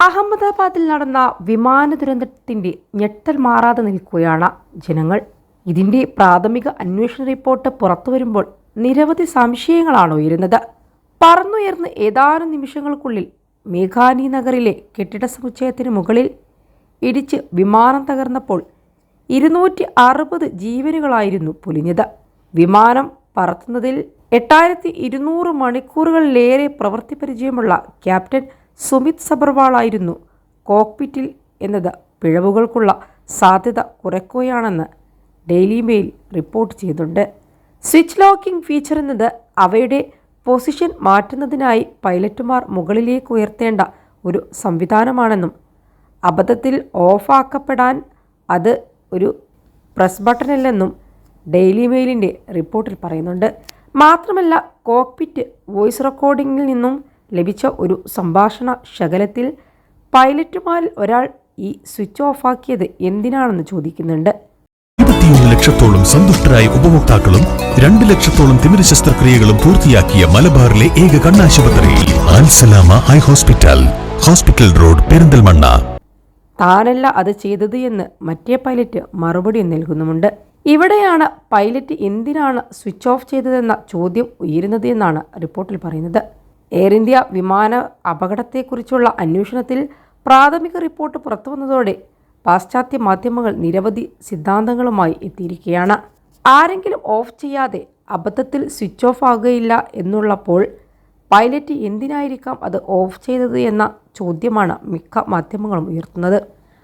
അഹമ്മദാബാദിൽ നടന്ന വിമാന ദുരന്തത്തിന്റെ ഞെട്ടൽ മാറാതെ നിൽക്കുകയാണ് ജനങ്ങൾ. ഇതിന്റെ പ്രാഥമിക അന്വേഷണ റിപ്പോർട്ട് പുറത്തു വരുമ്പോൾ നിരവധി സംശയങ്ങളാണ് ഉയരുന്നത്. പറന്നുയർന്ന് ഏതാനും നിമിഷങ്ങൾക്കുള്ളിൽ മേഘാനി നഗറിലെ കെട്ടിട സമുച്ചയത്തിന് മുകളിൽ ഇടിച്ച് വിമാനം തകർന്നപ്പോൾ ഇരുന്നൂറ്റി അറുപത് ജീവനുകളായിരുന്നു പൊലിഞ്ഞത്. വിമാനം പറത്തുന്നതിൽ എട്ടായിരത്തി ഇരുന്നൂറ് മണിക്കൂറുകളിലേറെ പ്രവൃത്തി പരിചയമുള്ള ക്യാപ്റ്റൻ സുമിത് സബർവാളായിരുന്നു. കോക്പിറ്റിൽ എന്നത് പിഴവുകൾക്കുള്ള സാധ്യത കുറയ്ക്കുകയാണെന്ന് ഡെയിലി മെയിൽ റിപ്പോർട്ട് ചെയ്തിട്ടുണ്ട്. സ്വിച്ച് ലോക്കിംഗ് ഫീച്ചർ എന്നത് അവയുടെ പൊസിഷൻ മാറ്റുന്നതിനായി പൈലറ്റുമാർ മുകളിലേക്ക് ഉയർത്തേണ്ട ഒരു സംവിധാനമാണെന്നും അബദ്ധത്തിൽ ഓഫാക്കപ്പെടാൻ അത് ഒരു പ്രസ് ബട്ടണല്ലെന്നും ഡെയിലി മെയിലിന്റെ റിപ്പോർട്ടിൽ പറയുന്നുണ്ട്. മാത്രമല്ല കോക്പിറ്റ് വോയിസ് റെക്കോർഡിങ്ങിൽ നിന്നും ലഭിച്ച ഒരു സംഭാഷണ ശകലത്തിൽ പൈലറ്റുമാരിൽ ഒരാൾ ഈ സ്വിച്ച് ഓഫാക്കിയത് എന്തിനാണെന്ന് ചോദിക്കുന്നുണ്ട്. ഇരുപത്തിയൊന്ന് ലക്ഷത്തോളം സന്തുഷ്ടരായ ഉപഭോക്താക്കളും രണ്ട് ലക്ഷത്തോളം തിമിര ശസ്ത്രക്രിയകളും പൂർത്തിയാക്കിയ മലബാറിലെ ഏക കണ്ണാശുപത്രി high hospital hospital road Perinthalmanna. താനല്ല അത് ചെയ്തത് എന്ന് മറ്റേ പൈലറ്റ് മറുപടി നൽകുന്നുമുണ്ട്. ഇവിടെയാണ് പൈലറ്റ് എന്തിനാണ് സ്വിച്ച് ഓഫ് ചെയ്തതെന്ന ചോദ്യം ഉയരുന്നത് എന്നാണ് റിപ്പോർട്ടിൽ പറയുന്നത്. എയർ ഇന്ത്യ വിമാന അപകടത്തെക്കുറിച്ചുള്ള അന്വേഷണത്തിൽ പ്രാഥമിക റിപ്പോർട്ട് പുറത്തുവന്നതോടെ പാശ്ചാത്യ മാധ്യമങ്ങൾ നിരവധി സിദ്ധാന്തങ്ങളുമായി എത്തിയിരിക്കുകയാണ്. ആരെങ്കിലും ഓഫ് ചെയ്യാതെ അബദ്ധത്തിൽ സ്വിച്ച് ഓഫ് ആകുകയില്ല എന്നുള്ളപ്പോൾ പൈലറ്റ് എന്തിനായിരിക്കാം അത് ഓഫ് ചെയ്തത് എന്ന ചോദ്യമാണ് മിക്ക മാധ്യമങ്ങളും ഉയർത്തുന്നത്.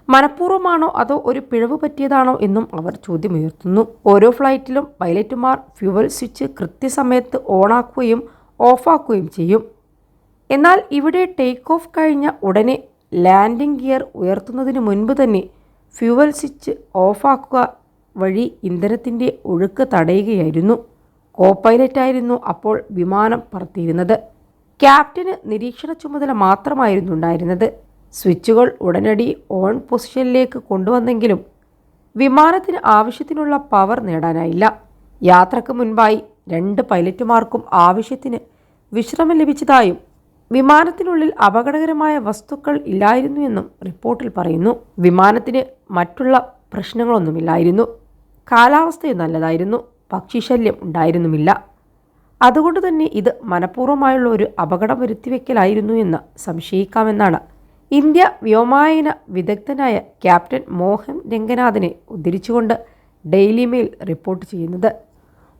മനഃപൂർവമാണോ അതോ ഒരു പിഴവ് പറ്റിയതാണോ എന്നും അവർ ചോദ്യമുയർത്തുന്നു. ഓരോ ഫ്ലൈറ്റിലും പൈലറ്റുമാർ ഫ്യുവൽ സ്വിച്ച് കൃത്യസമയത്ത് ഓണാക്കുകയും ഓഫാക്കുകയും ചെയ്യും. എന്നാൽ ഇവിടെ ടേക്ക് ഓഫ് കഴിഞ്ഞ ഉടനെ ലാൻഡിംഗ് ഗിയർ ഉയർത്തുന്നതിന് മുൻപ് തന്നെ ഫ്യൂവൽ സ്വിച്ച് ഓഫാക്കുക വഴി ഇന്ധനത്തിന്റെ ഒഴുക്ക് തടയുകയായിരുന്നു. കോ പൈലറ്റായിരുന്നു അപ്പോൾ വിമാനം പറത്തിയിരുന്നത്. ക്യാപ്റ്റന് നിരീക്ഷണ ചുമതല മാത്രമായിരുന്നു ഉണ്ടായിരുന്നത്. സ്വിച്ചുകൾ ഉടനടി ഓൺ പൊസിഷനിലേക്ക് കൊണ്ടുവന്നെങ്കിലും വിമാനത്തിന് ആവശ്യത്തിനുള്ള പവർ നേടാനായില്ല. യാത്രയ്ക്ക് മുൻപായി രണ്ട് പൈലറ്റുമാർക്കും ആവശ്യത്തിന് വിശ്രമം ലഭിച്ചതായും വിമാനത്തിനുള്ളിൽ അപകടകരമായ വസ്തുക്കൾ ഇല്ലായിരുന്നു എന്നും റിപ്പോർട്ടിൽ പറയുന്നു. വിമാനത്തിന് മറ്റുള്ള പ്രശ്നങ്ങളൊന്നുമില്ലായിരുന്നു. കാലാവസ്ഥയും നല്ലതായിരുന്നു. പക്ഷിശല്യം ഉണ്ടായിരുന്നുമില്ല. അതുകൊണ്ട് തന്നെ ഇത് മനഃപൂർവമായുള്ള ഒരു അപകടം വരുത്തിവെക്കലായിരുന്നു എന്ന് സംശയിക്കാമെന്നാണ്. ഇന്ത്യ വ്യോമായന വിദഗ്ധനായ ക്യാപ്റ്റൻ മോഹൻ രംഗനാഥനെ ഉദ്ധരിച്ചുകൊണ്ട് ഡെയിലി മെയിൽ റിപ്പോർട്ട് ചെയ്യുന്നത്.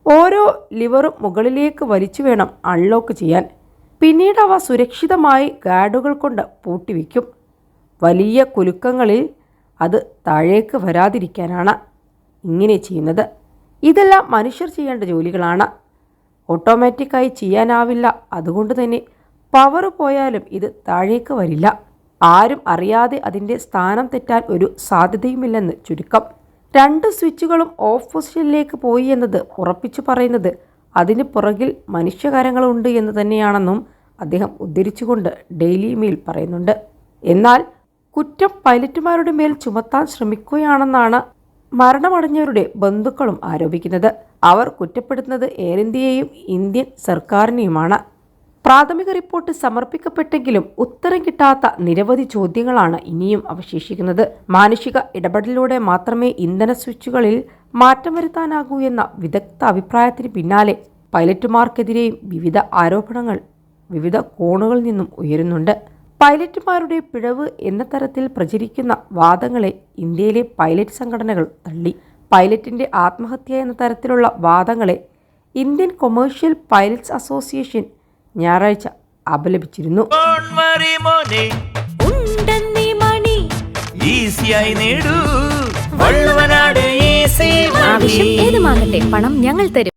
ഓരോ ലിവറും മുകളിലേക്ക് വലിച്ചു വേണം അൺലോക്ക് ചെയ്യാൻ. പിന്നീട് അവ സുരക്ഷിതമായി ഗാർഡുകൾ കൊണ്ട് പൂട്ടിവെക്കും വലിയ കുലുക്കങ്ങളിൽ അത് താഴേക്ക് വരാതിരിക്കാനാണ് ഇങ്ങനെ ചെയ്യുന്നത്. ഇതെല്ലാം മനുഷ്യർ ചെയ്യേണ്ട ജോലികളാണ്. ഓട്ടോമാറ്റിക്കായി ചെയ്യാനാവില്ല. അതുകൊണ്ട് തന്നെ പവർ പോയാലും ഇത് താഴേക്ക് വരില്ല. ആരും അറിയാതെ അതിന്റെ സ്ഥാനം തെറ്റാൻ ഒരു സാധ്യതയുമില്ലെന്ന് ചുരുക്കം. രണ്ട് സ്വിച്ചുകളും ഓഫ് പൊസിഷനിലേക്ക് പോയി എന്നത് ഉറപ്പിച്ചു പറയുന്നത് അതിന് പുറകിൽ മനുഷ്യകാരങ്ങളുണ്ട് എന്ന് തന്നെയാണെന്നും അദ്ദേഹം ഉദ്ധരിച്ചുകൊണ്ട് ഡെയിലി മെയിൽ പറയുന്നുണ്ട്. എന്നാൽ കുറ്റം പൈലറ്റുമാരുടെ മേൽ ചുമത്താൻ ശ്രമിക്കുകയാണെന്നാണ് മരണമടഞ്ഞവരുടെ ബന്ധുക്കളും ആരോപിക്കുന്നത്. അവർ കുറ്റപ്പെടുത്തുന്നത് എയർ ഇന്ത്യയെയും ഇന്ത്യൻ സർക്കാരിനെയുമാണ്. പ്രാഥമിക റിപ്പോർട്ട് സമർപ്പിക്കപ്പെട്ടെങ്കിലും ഉത്തരം കിട്ടാത്ത നിരവധി ചോദ്യങ്ങളാണ് ഇനിയും അവശേഷിക്കുന്നത്. മാനുഷിക ഇടപെടലിലൂടെ മാത്രമേ ഇന്ധന സ്വിച്ചുകളിൽ മാറ്റം വരുത്താനാകൂ എന്ന വിദഗ്ധ അഭിപ്രായത്തിന് പിന്നാലെ പൈലറ്റുമാർക്കെതിരെയും വിവിധ ആരോപണങ്ങൾ വിവിധ കോണുകളിൽ നിന്നും ഉയരുന്നുണ്ട്. പൈലറ്റുമാരുടെ പിഴവ് എന്ന തരത്തിൽ പ്രചരിക്കുന്ന വാദങ്ങളെ ഇന്ത്യയിലെ പൈലറ്റ് സംഘടനകൾ തള്ളി. പൈലറ്റിന്റെ ആത്മഹത്യ എന്ന തരത്തിലുള്ള വാദങ്ങളെ ഇന്ത്യൻ കൊമേഴ്ഷ്യൽ പൈലറ്റ്സ് അസോസിയേഷൻ ഞായറാഴ്ച അപലപിച്ചിരുന്നു. ആവശ്യം ഏതുമാകട്ടെ പണം ഞങ്ങൾ തരും.